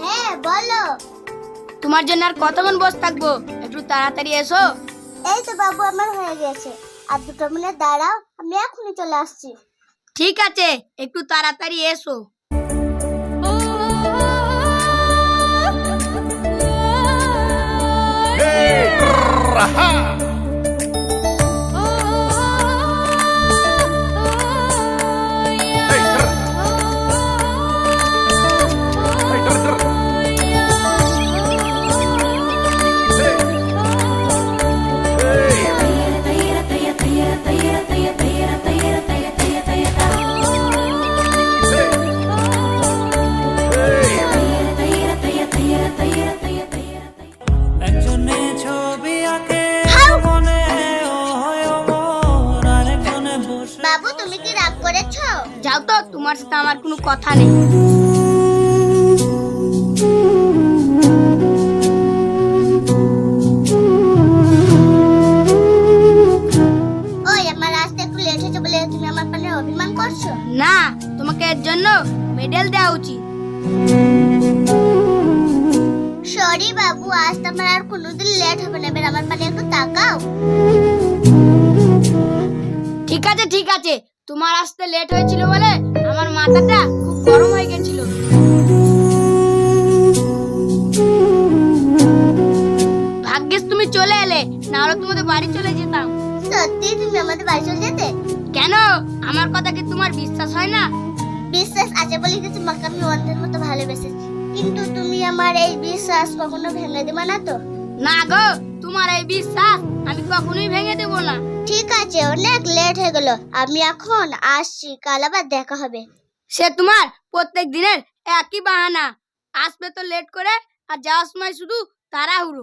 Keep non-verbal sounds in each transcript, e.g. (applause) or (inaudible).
হ্যাঁ বলো। তোমার জন্য আর কতক্ষণ বসে থাকব? একটু তাড়াতাড়ি এসো। এই তো বাবু আমার হয়ে গেছে। আর দুটো মিনিট দাঁড়াও আমি এখনই চলে আসছি। ঠিক আছে একটু তাড়াতাড়ি এসো। একজনে অভিমান করছ? না তোমাকে এর জন্য মেডেল দেওয়া উচিত। সরি বাবু আজ তো আমার আর কোনোদিন লেট হবে না। এবার আমার পানে একটু তাকাও। ঠিক আছে ঠিক আছে। তোমার আসতে লেট হয়েছিল বলে মাথাটা খুব গরম হয়ে গেছিল। ভাগ্যিস তুমি চলে এলে না হলে তোমাদের বাড়ি চলে যেতাম। সত্যি তুমি আমাদের বাড়ি চলে যেতে? কেন? আমার কথা কি তোমার বিশ্বাস হয় না? বিশ্বাস আছে বলেই তো তোমাকে আমি অন্ধের মতো ভালোবেসেছি। কিন্তু তুমি আমার এই বিশ্বাস কখনো ভেঙে দেবে না তো? না গো তোমার এই বিশ্বাস আমি কখনোই ভেঙে দেবো না। ঠিক আছে অনেক লেট হয়ে গেল। আমি এখন আসছি কাল আবার দেখা হবে। সে তোমার প্রত্যেক দিনের একই বাহানা। আসবে তো লেট করে আর যাওয়ার সময় শুধু তাড়াহুড়ো।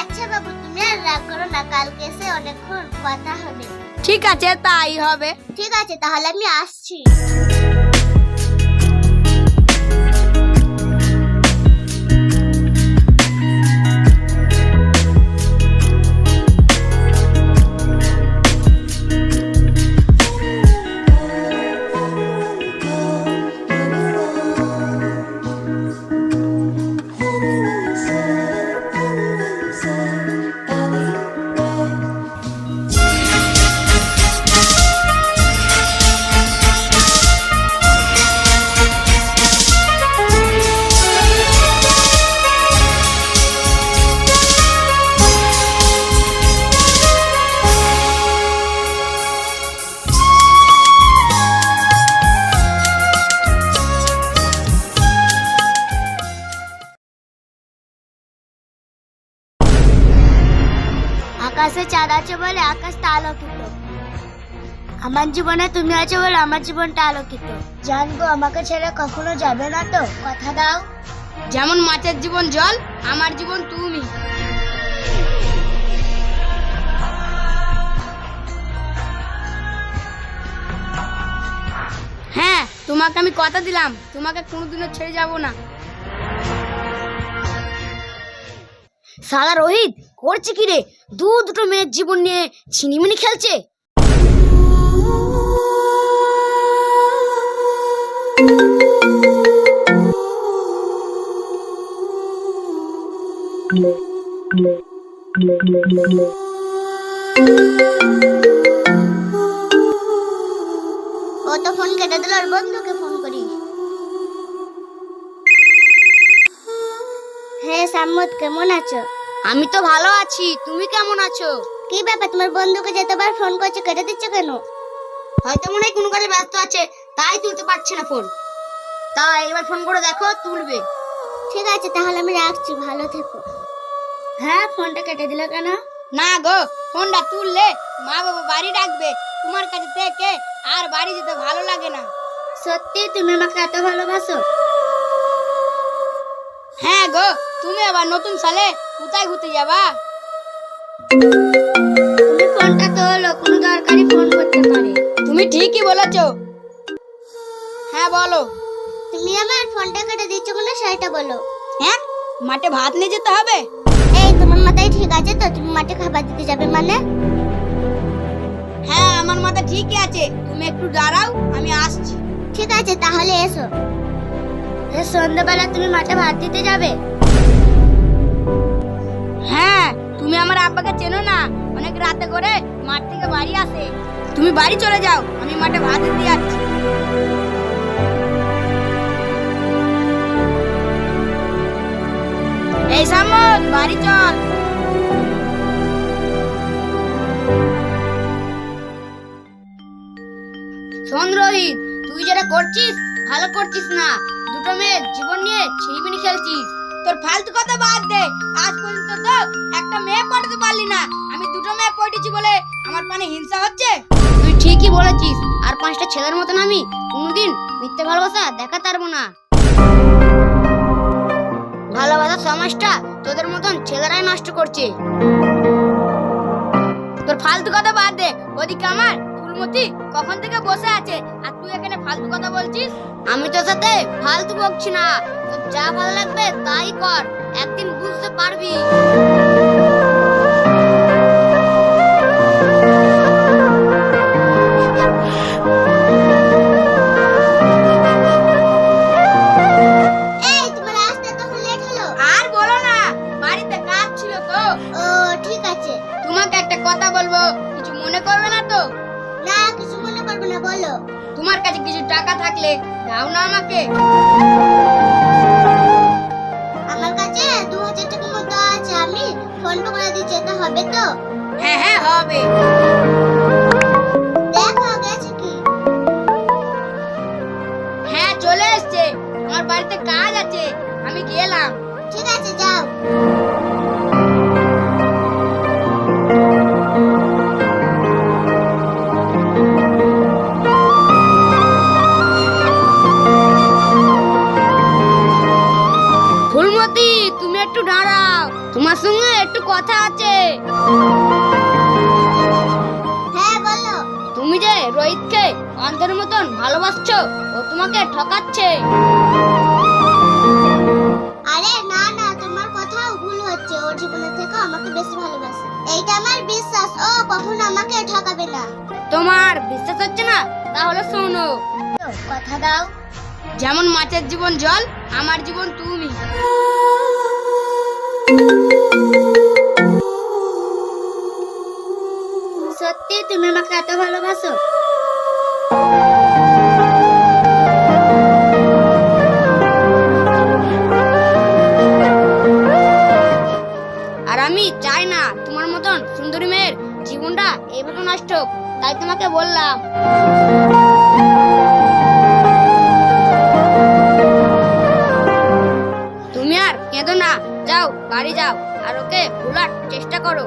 আচ্ছা বাবু তুমি আর রাগ করো না কালকে এসে অনেকক্ষণ কথা হবে। ঠিক আছে তাই হবে। ঠিক আছে তাহলে আমি আসছি। আকাশে চাঁদ আছে বলে আকাশটা আলোকিত। আমার জীবনে তুমি আছো বলে আমার জীবনটা আলোকিত। জানব আমাকে ছেড়ে কখনো যাবে না তো? কথা দাও। যেমন মাছের জীবন জল আমার জীবন তুমি। হ্যাঁ তোমাকে আমি কথা দিলাম। তোমাকে কোনোদিনও ছেড়ে যাব না। সালা রোহিত করছে কি রে? দু দুটো মেয়ের জীবন নিয়ে ছিনিমিনি খেলছে। ও তো ফোন কেটে দিল আর বন্ধুকে ফোন করি। হ্যাঁ সাম্মত কেমন আছো? আমি তো ভালো আছি তুমি কেমন আছো? কি ব্যাপার তোমার বন্ধুকে যেতবার ফোন করছে কেটে দিচ্ছ কেন? হয়তো মনে হয় কোনো কাজে ব্যস্ত আছে তাই তুলতে পারছে না ফোন তাই এবার ফোন করে দেখো তুলবে। ঠিক আছে তাহলে আমি রাখছি ভালো থেকো। হ্যাঁ ফোনটা কেটে দিল কেন? না গো ফোনটা তুললে মা বাবা বাড়ি ডাকবে তোমার কাছে থেকে আর বাড়ি যেতে ভালো লাগে না। সত্যি তুমি আমাকে এত ভালোবাসো? হ্যাঁ গো তুমি আবার নতুন সালে কোথায় ঘুরতে যাবা? তুমি ফোনটা তোলো কোনো দরকারি ফোন করতে পারে। তুমি ঠিকই বলেছ। হ্যাঁ বলো। তুমি আমার ফোনটা কেটে দিচ্ছ কেন সেটা বলো। হ্যাঁ মাঠে ভাত নিয়ে যেতে হবে? এই তোমার মাথায় ঠিক আছে তো? তুমি মাঠে খাবার দিতে যাবে মানে? হ্যাঁ আমার মাথা ঠিকই আছে। তুমি একটু দাঁড়াও আমি আসছি। ঠিক আছে তাহলে এসো। সন্ধ্যাবেলা তুমি মাঠে ভাত দিতে যাবে? হ্যাঁ তুমি আমার আব্বাকে চেনো না। অনেক রাতে করে মাঠ থেকে বাড়ি আসে। তুমি বাড়ি চলে যাও, আমি মাঠে ভাত দিতে যাচ্ছি। এই সামত বাড়ি চল। তুই যেটা করছিস, ভালো করছিস না। দুটো মেয়ের জীবন নিয়ে ছিনিমিনি খেলছিস। তোর ফালতু কথা বাদ দে। আজ পর্যন্ত তো একটা মেয়ে পটাতে পারলি না। আমি দুটো মেয়ে পটেছি বলে আমার পানে হিংসা হচ্ছে। তুই ঠিকই বলেছিস, আর পাঁচটা ছেলের মতন আমি কোনোদিন মিথ্যে ভালোবাসা দেখাতে পারব না। ভালোবাসা সমাজটা তোদের মতন ছেলেরাই নষ্ট করছে। তোর ফালতু কথা বাদ দে, ওদিকে আমার ফুলমতি কখন থেকে বসে আছে? আর তুই এখানে ফালতু কথা বলছিস? আমি তোর সাথে ফালতু বকছি না। তোর যা ভালো লাগবে তাই কর। একদিন বুঝতে পারবি। এই তোমার আসতে তখন লেট হলো। আর বলো না বাড়িতে কাজ ছিল তো। ও ঠিক আছে। তোমাকে একটা কথা বলব কিছু মনে করবে না তো? না কিছু মনে করবে না বলো। তোমার কাছে কিছু টাকা থাকলে দাও না আমাকে। আমার কাছে দু হাজার টাকা মতো আছে আমি ফোন পে করে দিয়ে যেতে হবে তো? হ্যাঁ হ্যাঁ হবে। হ্যাঁ বলো। তুমি যে রোহিতকে অন্ধের মতন ভালোবাসছো ও তোমাকে ঠকাচ্ছে। আরে না না তোমার কথাও ভুল হচ্ছে। ওর জীবনের থেকে আমাকে বেশি ভালোবাসে। এইটা আমার বিশ্বাস। ও কখনো আমাকে ঠকাবে না। তোমার বিশ্বাস হচ্ছে না? তাহলে শোনো। কথা দাও। যেমন মাছের জীবন জল আমার জীবন তুমি। (laughs) সত্যি তুমি আমাকে এত ভালোবাসো? আর আমি চাই না তোমার মতন সুন্দরী মেয়ের জীবনটা এভাবে নষ্ট তাই তোমাকে বললাম। তুমি আর কেঁদো না, যাও, বাড়ি যাও, আর ওকে ভোলার চেষ্টা করো।